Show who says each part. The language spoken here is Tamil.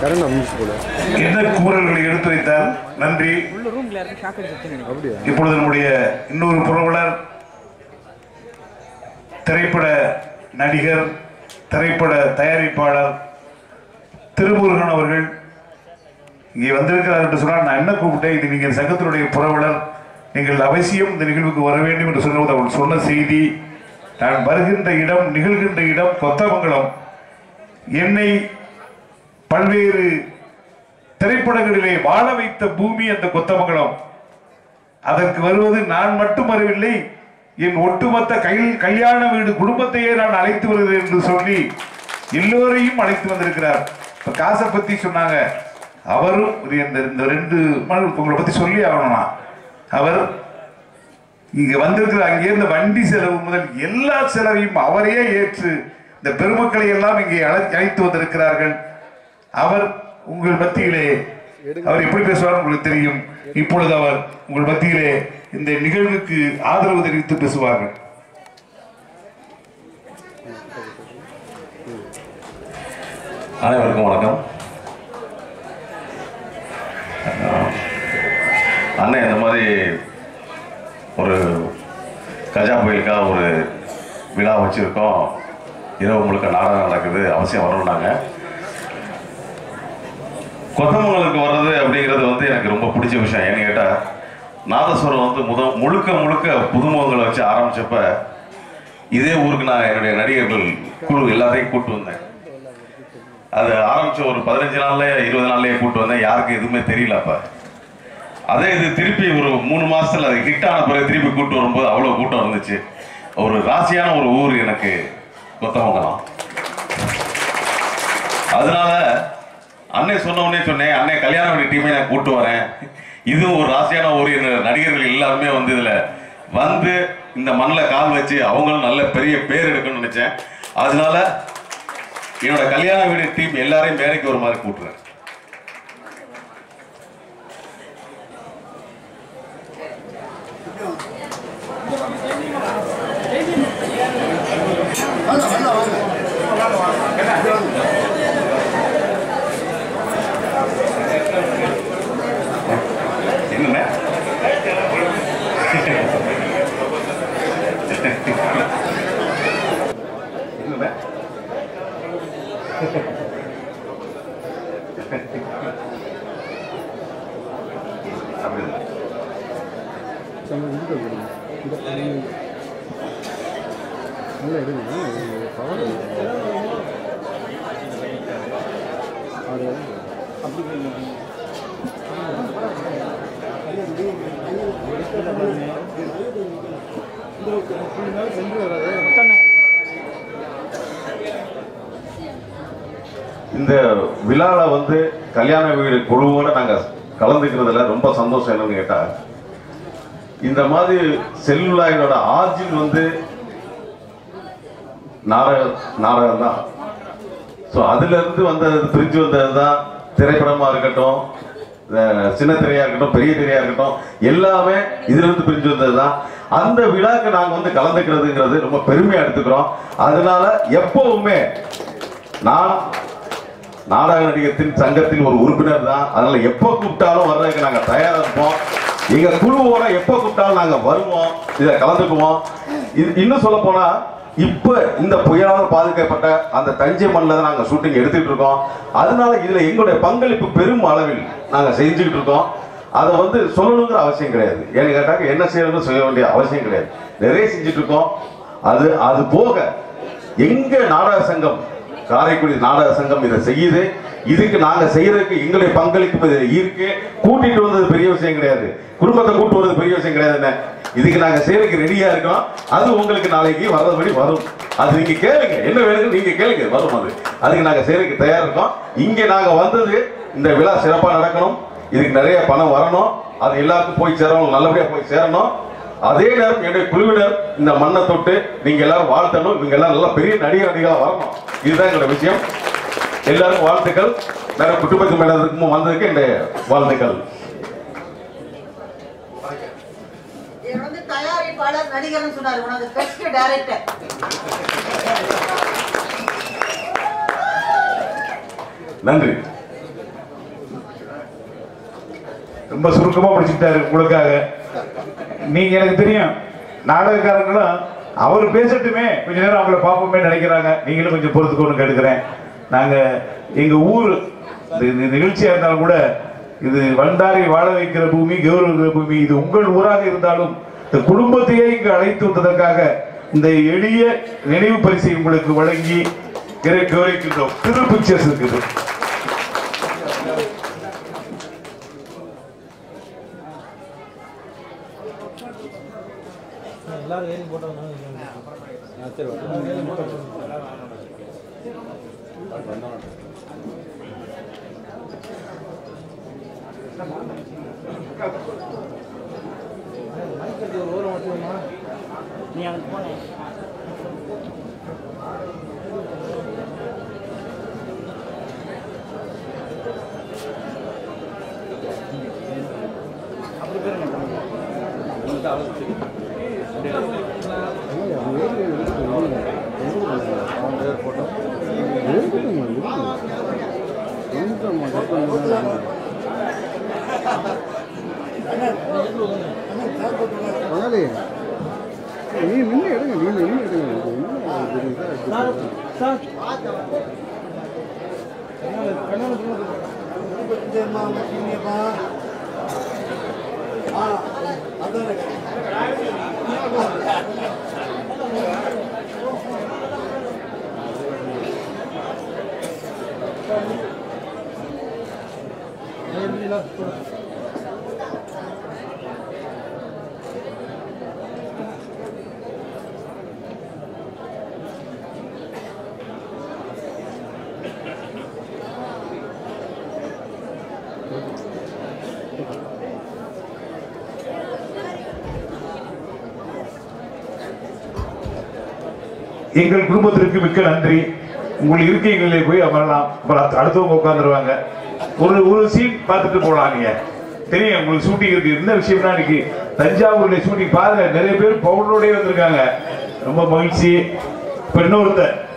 Speaker 1: என்ன கூறல்களை எடுத்து வைத்தார் நன்றி. இப்பொழுது நம்முடைய இன்னொரு புரவலர் திரைப்பட நடிகர் திரைப்பட தயாரிப்பாளர் திருமுருகன் அவர்கள் இங்கே வந்திருக்கிறார் என்று சொன்னால் நான் என்ன கூப்பிட்டேன்? இது நீங்கள் சங்கத்தினுடைய புரவலர். நீங்கள் அவசியம் இந்த நிகழ்வுக்கு வர வேண்டும் என்று சொன்னது அவள் சொன்ன செய்தி. நான் வருகின்ற இடம் நிகழ்கின்ற இடம் கொத்தமங்கலம். என்னை பல்வேறு திரைப்படங்களிலே வாழ வைத்த பூமி அந்த கொத்தமங்கலம். அதற்கு வருவது நான் மட்டும் வரவில்லை என் ஒட்டுமொத்த கையில் கல்யாண வீடு குடும்பத்தையே நான் அழைத்து வருகிறேன் என்று சொல்லி எல்லோரையும் அழைத்து வந்திருக்கிறார். இப்ப காசை பத்தி சொன்னாங்க. அவரும் ஒரு இந்த இந்த ரெண்டு மணி உங்களை பத்தி சொல்லி ஆகணும்னா அவர் இங்க வந்திருக்கிற அங்கே வண்டி செலவு முதல் எல்லா செலவையும் அவரே ஏற்று இந்த பெருமக்களை எல்லாம் இங்கே அழைத்து வந்திருக்கிறார்கள். அவர் உங்கள் மத்தியிலே அவர் எப்படி பேசுவார் உங்களுக்கு தெரியும். இப்பொழுது அவர் உங்கள் மத்தியிலே இந்த நிகழ்வுக்கு ஆதரவு தெரிவித்து பேசுவார்கள்.
Speaker 2: அனைவருக்கும் வணக்கம். அண்ணன் இந்த மாதிரி ஒரு கஜா புயலுக்காக ஒரு விழா வச்சுருக்கோம். இரவு முழுக்க நாடகம் நடக்குது. அவசியம் வரணும்னாங்க. கொத்தமங்கலுக்கு வர்றது அப்படிங்கிறது வந்து எனக்கு ரொம்ப பிடிச்ச விஷயம். ஏன்னு கேட்டால் நாதஸ்வரம் வந்து முத முழுக்க முழுக்க புதுமுகங்களை வச்சு ஆரம்பித்தப்ப இதே ஊருக்கு நான் என்னுடைய நடிகர்கள் குழு எல்லாத்தையும் கூப்பிட்டு வந்தேன். அது ஆரம்பித்த ஒரு பதினஞ்சு நாள்ல இருபது நாள்லயே கூப்பிட்டு வந்தேன். யாருக்கும் எதுவுமே தெரியல அப்போ. அதே இது திருப்பி ஒரு மூணு மாதத்தில் அது ஹிட் ஆன பிறகு திருப்பி கூட்டு வரும்போது அவ்வளோ கூட்டம் இருந்துச்சு. ஒரு ராசியான ஒரு ஊர் எனக்கு கொத்தமங்கலம். அதனால அன்னை சொன்ன உடனே சொன்னேன் அண்ணே கல்யாண வீடு டீமே நான் கூட்டு வரேன். இதுவும் ஒரு ராசியான ஒரு நடிகர்கள் எல்லாருமே வந்து இதில் வந்து இந்த மண்ணில் கால் வச்சு அவங்களும் நல்ல பெரிய பேர் எடுக்கணும்னு நினைச்சேன். அதனால என்னோட கல்யாண வீடு டீம் எல்லாரையும் வேலைக்கு ஒரு மாதிரி கூட்டுறேன். என்னண்ணே என்னண்ணே அப்படி
Speaker 3: நல்லா எடுங்க பவர்
Speaker 2: இந்த விழாவில் வந்து கல்யாண வீடு குழுவோடு நாங்கள் கலந்துக்கிறதுல ரொம்ப சந்தோஷம் என்னன்னு கேட்டால் இந்த மாதிரி செல்லுலாயினோட ஆர்ஜின் வந்து நாடக நாடகம் தான் ஸோ அதுலேருந்து வந்தது பிரிஞ்சு வந்தது தான் திரைப்படமா இருக்கட்டும் சின்ன திரையா இருக்கட்டும் பெரிய திரையா இருக்கட்டும் எல்லாமே இதுல இருந்து பிரிஞ்சு வந்தது தான் அந்த விழாக்கு நாங்க வந்து கலந்துக்கிறதுங்கிறது ரொம்ப பெருமையா எடுத்துக்கிறோம். அதனால எப்பவுமே நான் நாடக நடிகத்தின் சங்கத்தின் ஒரு உறுப்பினர் தான் அதனால எப்போ கூப்பிட்டாலும் வர்றதுக்கு நாங்கள் தயாராக இருப்போம். எங்க குழுவோட எப்போ கூப்பிட்டாலும் நாங்க வருவோம் இதை கலந்துக்குவோம். இது இன்னும் சொல்ல போனா இப்ப இந்த புயலால் பாதிக்கப்பட்ட அந்த தஞ்சை மண்ணில் தான் நாங்க ஷூட்டிங் எடுத்துக்கிட்டு இருக்கோம். அதனால இதுல எங்களுடைய பங்களிப்பு பெரும் அளவில் நாங்க செஞ்சுக்கிட்டு இருக்கோம். அதை வந்து சொல்லணுங்கிற அவசியம் கிடையாது. ஏன்னு கேட்டாக்க என்ன செய்யணும்னு செய்ய வேண்டிய அவசியம் கிடையாது. நிறைய செஞ்சுட்டு இருக்கோம். அது அது போக எங்க நாடக சங்கம் காரைக்குடி நாடக சங்கம் இதை செய்யுது. இதுக்கு நாங்க செய்யறதுக்கு எங்களுடைய பங்களிப்பு இருக்கு. கூட்டிட்டு வந்தது பெரிய விஷயம் கிடையாது. குடும்பத்தை கூட்டு வந்தது பெரிய விஷயம் கிடையாது இதுக்கு நாங்க செய்யறதுக்கு ரெடியா இருக்கோம். அது உங்களுக்கு நாளைக்கு வர்றதுபடி வரும். அது நீங்க கேளுங்க. என்ன வேணும்னு நீங்க கேளுங்க. வரும் அது. அதுக்கு நாங்க செய்யறதுக்கு தயார் இருக்கோம். இங்க நாங்க வந்தது இந்த விழா சிறப்பா நடக்கணும். இதுக்கு நிறைய பணம் வரணும். அது எல்லாருக்கும் போய் சேரணும். நல்லபடியா போய் சேரணும். அதே நேரம் என்னுடைய குழுவினர் இந்த மண்ணை தொட்டு நீங்க எல்லாரும் வாழ்த்தணும். இவங்க எல்லாம் நல்லா பெரிய நடிகர் நடிகா வரணும். இதுதான் எங்களோட விஷயம். எல்லாரும் வாழ்த்துக்கள். நிறைய குடும்பத்து மேலதுக்கும் வந்ததுக்கு என்னுடைய வாழ்த்துக்கள்.
Speaker 4: இவர் வந்து தயாரிப்பாளர் நடிகர்னு சொன்னாரு. உனக்கு பெஸ்ட் டைரக்டர்
Speaker 2: நன்றி.
Speaker 1: ரொம்ப சுருக்கமா முடிச்சுட்டாரு உங்களுக்காக. நீங்க எனக்கு தெரியும். நாடகக்காரங்களும் அவர் பேசட்டுமே. கொஞ்ச நேரம் அவங்கள பார்ப்போமே நினைக்கிறாங்க. நீங்களும் கொஞ்சம் பொறுத்துக்கோன்னு கேட்டுக்கிறேன். நாங்க எங்க ஊர் இந்த நிகழ்ச்சியா இருந்தாலும் கூட இது வந்தாரை வாழ வைக்கிற பூமி கௌரவிக்கிற பூமி இது உங்கள் ஊராக இருந்தாலும் இந்த குடும்பத்தையே இங்கு அழைத்து வந்ததற்காக இந்த எளிய நினைவு பரிசை உங்களுக்கு வழங்கி கௌரவிக்கின்றோம். திரு பிக்சர்ஸ் இருக்குது
Speaker 5: நீ அங்கே போனேன் அப்படி பேருங்க உங்களுக்கு அவ்வளோ
Speaker 3: பங்காளி நீ நின்று எடுங்க நீ நின்று எடுங்க இது என்ன
Speaker 1: எங்கள் குடும்பத்திற்கு மிக்க நன்றி. உங்கள் இருக்கைகளிலே போய் அமரலாம். அடுத்தவங்க உட்காந்துருவாங்க ஒரு ஒரு சீன் பார்த்துட்டு போகலாம் நீங்க. தெரியும் உங்களுக்கு ஷூட்டிங் இருக்கு. என்ன விஷயம்னா இன்னைக்கு தஞ்சாவூர்ல ஷூட்டிங் பாருங்க நிறைய பேர் பவுடரோடய வந்திருக்காங்க. ரொம்ப மகிழ்ச்சி. இப்போ இன்னொருத்தர்.